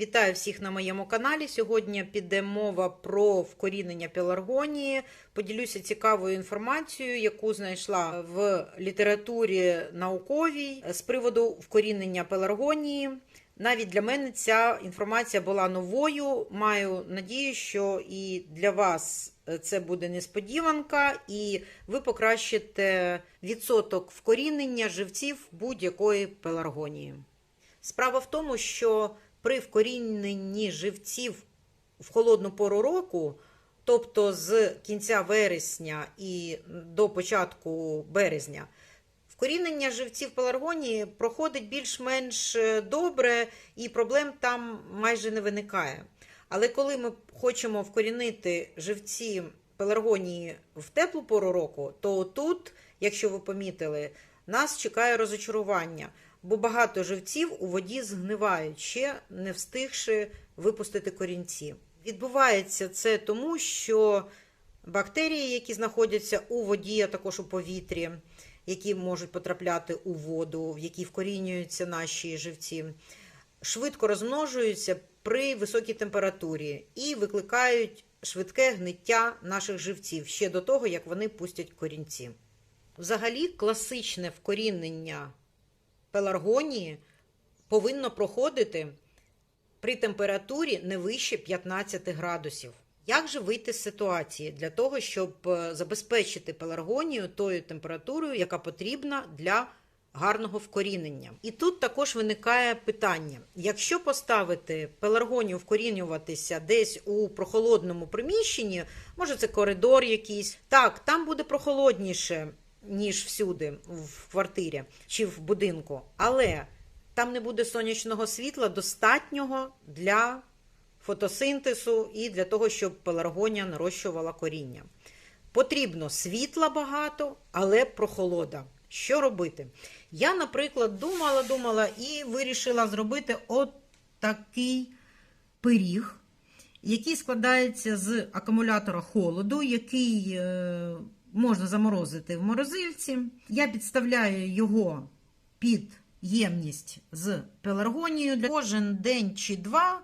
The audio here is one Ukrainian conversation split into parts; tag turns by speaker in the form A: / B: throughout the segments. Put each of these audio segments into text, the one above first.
A: Вітаю всіх на моєму каналі. Сьогодні піде мова про вкорінення пеларгонії. Поділюся цікавою інформацією, яку знайшла в літературі науковій з приводу вкорінення пеларгонії. Навіть для мене ця інформація була новою. Маю надію, що і для вас це буде несподіванка, і ви покращите відсоток вкорінення живців будь-якої пеларгонії. Справа в тому, що при вкоріненні живців в холодну пору року, тобто з кінця вересня і до початку березня, вкорінення живців пеларгонії проходить більш-менш добре і проблем там майже не виникає. Але коли ми хочемо вкорінити живці пеларгонії в теплу пору року, то тут, якщо ви помітили, нас чекає розочарування бо багато живців у воді згнивають, ще не встигши випустити корінці. Відбувається це тому, що бактерії, які знаходяться у воді, а також у повітрі, які можуть потрапляти у воду, в якій вкорінюються наші живці, швидко розмножуються при високій температурі і викликають швидке гниття наших живців ще до того, як вони пустять корінці. Взагалі, класичне вкорінення пеларгонії повинно проходити при температурі не вище 15 градусів. Як же вийти з ситуації для того, щоб забезпечити пеларгонію тою температурою, яка потрібна для гарного вкорінення? І тут також виникає питання: якщо поставити пеларгонію вкорінюватися десь у прохолодному приміщенні, може це коридор якийсь, так, там буде прохолодніше ніж всюди, в квартирі чи в будинку. Але там не буде сонячного світла достатнього для фотосинтезу і для того, щоб пеларгонія нарощувала коріння. Потрібно світла багато, але прохолода. Що робити? Я, наприклад, думала, думала і вирішила зробити от такий пиріг, який складається з акумулятора холоду, який. Можна заморозити в морозильці. Я підставляю його під ємність з пеларгонією. Кожен день чи два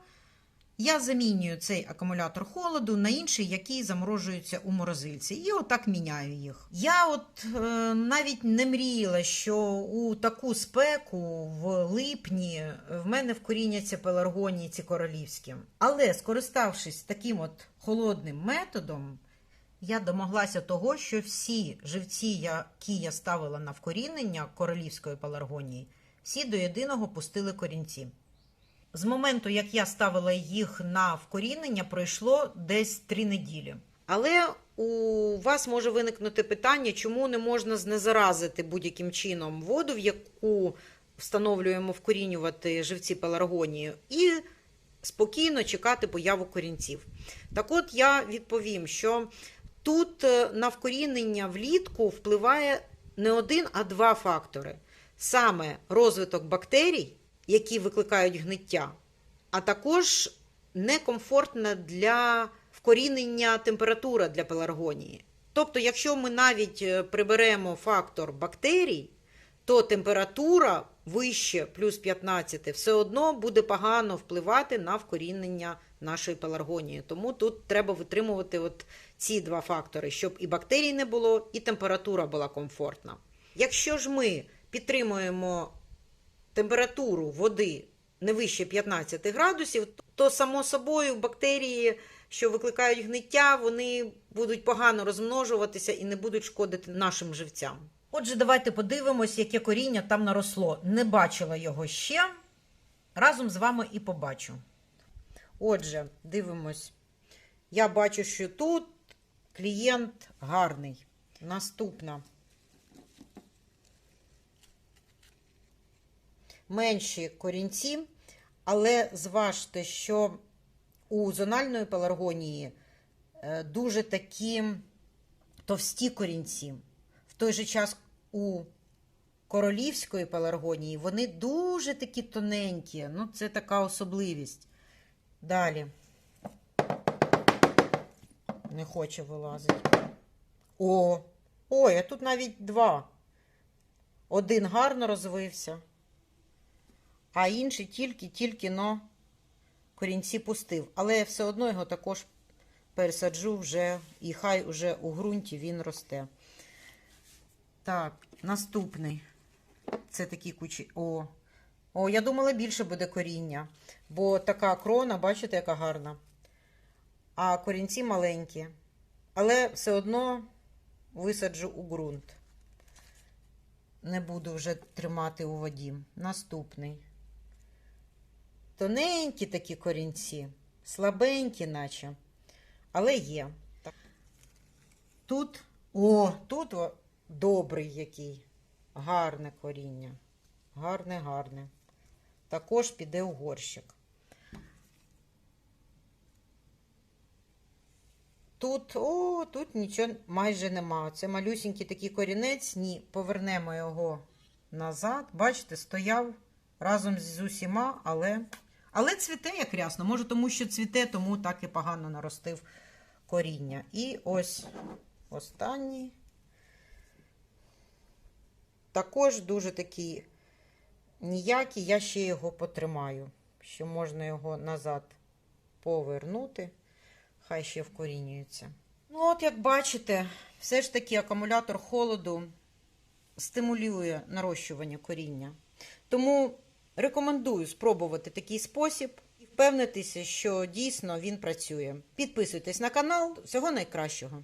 A: я замінюю цей акумулятор холоду на інший, який заморожується у морозильці. І отак міняю їх. Я от е, навіть не мріяла, що у таку спеку в липні в мене вкоріняться пеларгонії ці королівські. Але скориставшись таким от холодним методом, я домоглася того, що всі живці, які я ставила на вкорінення королівської паларгонії, всі до єдиного пустили корінці. З моменту, як я ставила їх на вкорінення, пройшло десь три неділі. Але у вас може виникнути питання, чому не можна знезаразити будь-яким чином воду, в яку встановлюємо вкорінювати живці пеларгонії, і спокійно чекати появу корінців. Так от я відповім, що Тут е, на вкорінення влітку впливає не один, а два фактори: саме розвиток бактерій, які викликають гниття, а також некомфортна для вкорінення температура для пеларгонії. Тобто, якщо ми навіть е, приберемо фактор бактерій, то температура вище плюс 15 все одно буде погано впливати на вкорінення нашої пеларгонії. Тому тут треба витримувати от ці два фактори, щоб і бактерій не було, і температура була комфортна. Якщо ж ми підтримуємо температуру води не вище 15 градусів, то, само собою, бактерії, що викликають гниття, вони будуть погано розмножуватися і не будуть шкодити нашим живцям. Отже, давайте подивимось, яке коріння там наросло. Не бачила його ще. Разом з вами і побачу. Отже, дивимось. Я бачу, що тут клієнт гарний. Наступна. Менші корінці, але зважте, що у зональної пеларгонії е, дуже такі товсті корінці. В той же час у королівської пеларгонії вони дуже такі тоненькі. Ну, це така особливість. Далі. Не хоче вилазити. О, ой, а тут навіть два. Один гарно розвився, а інший тільки-тільки но корінці пустив, але я все одно його також пересаджу вже, і хай уже у ґрунті він росте. Так, наступний. Це такі кучі. О, о, я думала, більше буде коріння. Бо така крона, бачите, яка гарна. А корінці маленькі. Але все одно висаджу у ґрунт. Не буду вже тримати у воді. Наступний. Тоненькі такі корінці, слабенькі, наче. Але є. Тут, о, тут добрий який. Гарне коріння. Гарне, гарне. Також піде у горщик. Тут, о, тут нічого майже нема. Це малюсінький такий корінець. Ні, повернемо його назад. Бачите, стояв разом з усіма, але. Але цвіте як рясно. Може, тому що цвіте, тому так і погано наростив коріння. І ось останній. Також дуже такий ніякий, я ще його потримаю. Ще можна його назад повернути. Хай ще вкорінюється. Ну, от, як бачите, все ж таки акумулятор холоду стимулює нарощування коріння. Тому рекомендую спробувати такий спосіб і впевнитися, що дійсно він працює. Підписуйтесь на канал. Всього найкращого.